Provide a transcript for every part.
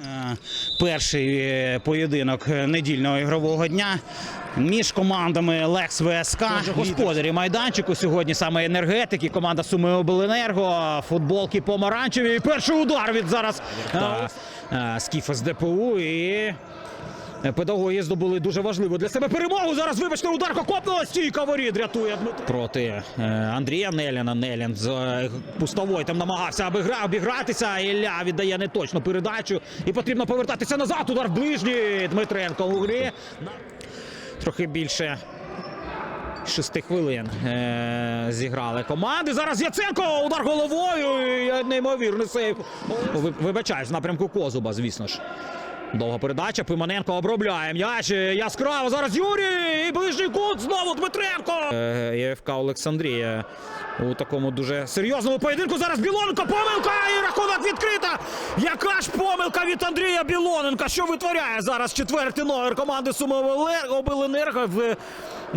Е, Перший е, поєдинок недільного ігрового дня між командами Лекс ВСК. Господарі майданчику сьогодні саме енергетики. Команда Суми Обленерго, футболки помаранчеві. І перший удар від зараз е, Скіфа з ДПУ і. Педагоги здобули дуже важливу для себе перемогу. Зараз, вибачте, удар копнула стійка воріт рятує. Проти е, Андрія Неліна. Нелін з е, пустової там намагався обігра, обігратися. Ілля віддає неточну передачу. І потрібно повертатися назад. Удар в ближній. Дмитренко у грі. Трохи більше. Шести хвилин е- зіграли команди. Зараз Яценко удар головою. і Неймовірний сейв. Ви- Вибачаюсь, в напрямку Козуба, звісно ж. Довга передача. Пиманенко обробляє м'яч. Яскраво зараз Юрій. І ближній кут. Знову Дмитренко. Е, ЄФК Олександрія у такому дуже серйозному поєдинку. Зараз Білоненко. Помилка і рахунок відкрита. Яка ж помилка від Андрія Білоненка? Що витворяє зараз четвертий номер команди Суми Обленерго в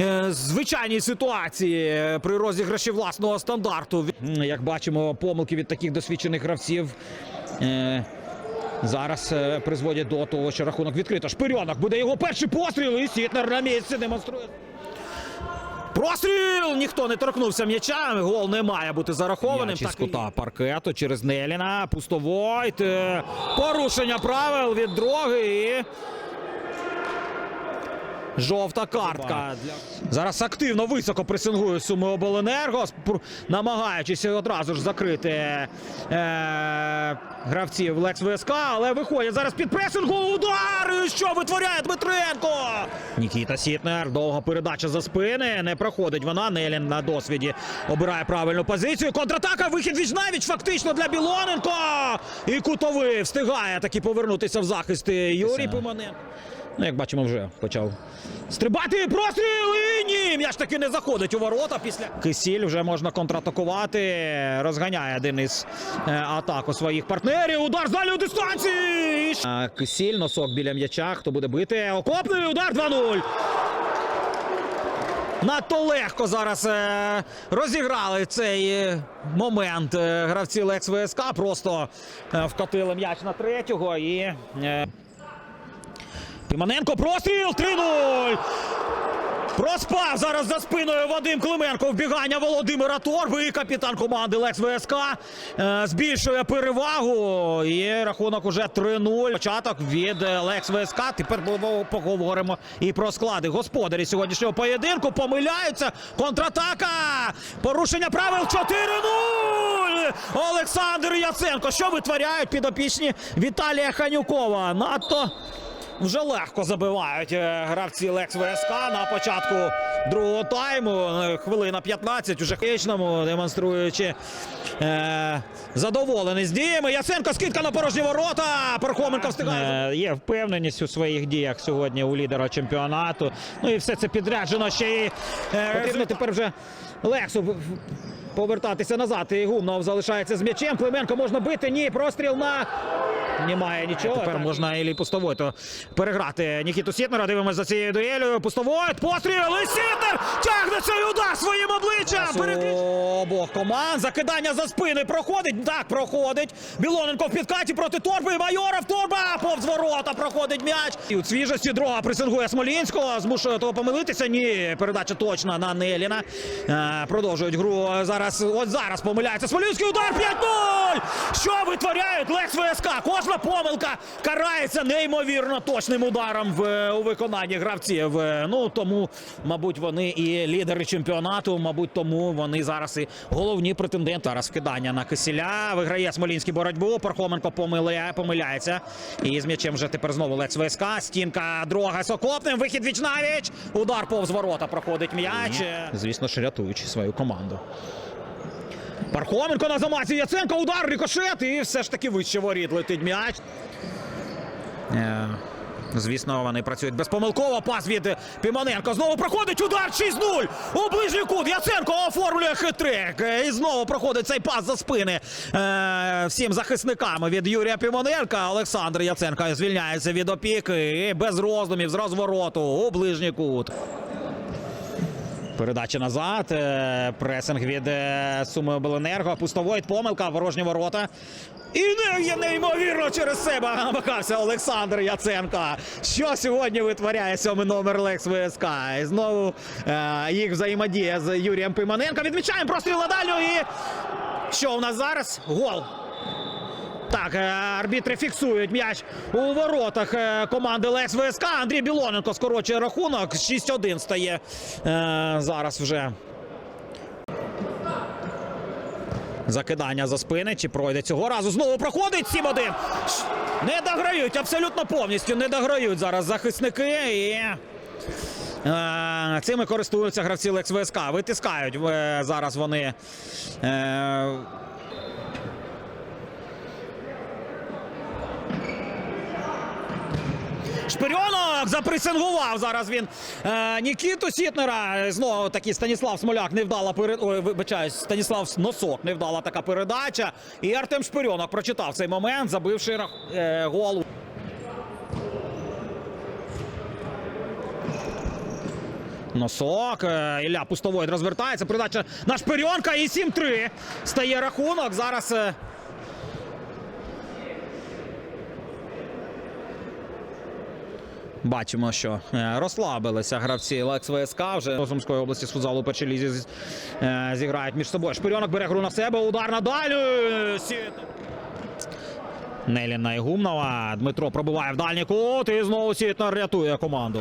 е, звичайній ситуації е, при розіграші власного стандарту. Як бачимо, помилки від таких досвідчених гравців. Зараз е, призводять до того, що рахунок відкрито. Шпирьонок буде його перший постріл, і Сітнер на місці демонструє. Простріл! Ніхто не торкнувся м'яча. Гол не має бути зарахованим. М'яч кута і- паркету через Неліна. Пустовойт. е, Порушення правил від дроги і. Жовта картка. Зараз активно високо пресингує Суми Обленерго, намагаючись одразу ж закрити е, гравців Лекс ВСК, але виходять зараз під пресингу. Удар! І Що витворяє Дмитренко? Нікіта Сітнер. Довга передача за спини. Не проходить вона. Нелін на досвіді обирає правильну позицію. Контратака. Вихід віч навіч фактично для Білоненко. І кутовий встигає таки повернутися в захист Юрій Пиманенко. Ну, як бачимо, вже почав стрибати простріл і ні! М'яч таки не заходить у ворота після Кисіль вже можна контратакувати. Розганяє один із е, атак своїх партнерів. Удар з дальньої дистанції. Е, Кисіль, носок біля м'яча. Хто буде бити? Окопний удар 2-0. Надто легко зараз е, розіграли цей момент гравці Лекс ВСК. Просто вкатили м'яч на третього і. Піманенко простріл 3-0. Проспав зараз за спиною Вадим Клименко. Вбігання Володимира Торби. І капітан команди Лекс ВСК е, збільшує перевагу. І рахунок уже 3-0. Початок від Лекс ВСК. Тепер поговоримо і про склади. Господарі сьогоднішнього поєдинку помиляються. Контратака. Порушення правил 4-0. Олександр Яценко. Що витворяють підопічні Віталія Ханюкова? Надто. Вже легко забивають е, гравці Лекс ВСК на початку другого тайму. Е, Хвилина 15 уже хищному, демонструючи е, задоволеність діями. Яценко скидка на порожні ворота. Пархоменко встигає. Е, Є впевненість у своїх діях сьогодні у лідера чемпіонату. Ну і все це підряджено ще й е, потрібно тепер вже Лексу повертатися назад. І Гумнов залишається з м'ячем. Клименко можна бити. Ні, простріл на. Немає нічого. Тепер Так. можна Ілі Пустовойту переграти Нікіту Сітнера. Дивимося за цією дуелью. Пустовойт, постріл і Сітнер тягне цей удар своїм обличчям. Обох команд. Закидання за спини проходить. Так, проходить. Білоненко в підкаті проти Торби. Майоров Торба повз ворота проходить м'яч. І у свіжості друга пресингує Смолінського. Змушує того помилитися. Ні, передача точна на Неліна. Е, продовжують гру. Зараз, от зараз помиляється. Смолінський удар 5-0! Що витворяють Лекс ВСК? Кожна помилка карається неймовірно точним ударом в, у виконанні гравців. Ну тому, мабуть, вони і лідери чемпіонату. Мабуть, тому вони зараз і головні претенденти. Зараз вкидання на Кисіля. Виграє Смолінський боротьбу. Пархоменко помиляє, помиляється. І з м'ячем вже тепер знову Лекс ВСК. Стінка друга з окопним. Вихід віч навіч. Удар повз ворота проходить м'яч. Звісно ж, рятуючи свою команду. Пархоменко на замаці Яценко, удар, рикошет, і все ж таки вище воріт летить м'яч. Е, Звісно, вони працюють безпомилково. Пас від Піманенко. Знову проходить удар 6-0. У ближній кут. Яценко оформлює хитрик. І знову проходить цей пас за спини е, всім захисникам від Юрія Піманенка. Олександр Яценко звільняється від опіки і без роздумів з розвороту у ближній кут. Передача назад. е, Пресинг від е, Суми Обленерго. Пустовойт, помилка, ворожні ворота. І не є неймовірно через себе намагався Олександр Яценко. Що сьогодні витворяє сьомий номер Лекс ВСК? І знову е, їх взаємодія з Юрієм Пиманенко. Відмічаємо простріл на дальню і що у нас зараз? Гол. Так, е, арбітри фіксують м'яч у воротах е, команди Лекс ВСК. Андрій Білоненко скорочує рахунок. 6-1 стає е, зараз вже. Закидання за спини. Чи пройде цього разу? Знову проходить 7-1. Не дограють, абсолютно повністю не дограють зараз захисники. І цими користуються гравці ВСК. Витискають зараз вони. Шпирьонок запресингував зараз він е, Нікіту Сітнера. Знову таки Станіслав Смоляк невдала вибачаюсь, Станіслав Носок невдала така передача. І Артем Шпирьонок прочитав цей момент, забивши е, гол. Носок. е, Ілля Пустовойд розвертається. Передача на Шпирьонка і 7-3. Стає рахунок. Зараз. Бачимо, що е, розслабилися гравці Лекс ВСК. Вже Сумської області з футзалу у першій лізі з- е, зіграють між собою. Шпирьонок бере гру на себе. Удар надалі. Неліна Неліна Гумнова. Дмитро пробиває в дальній кут і знову Сітнер рятує команду.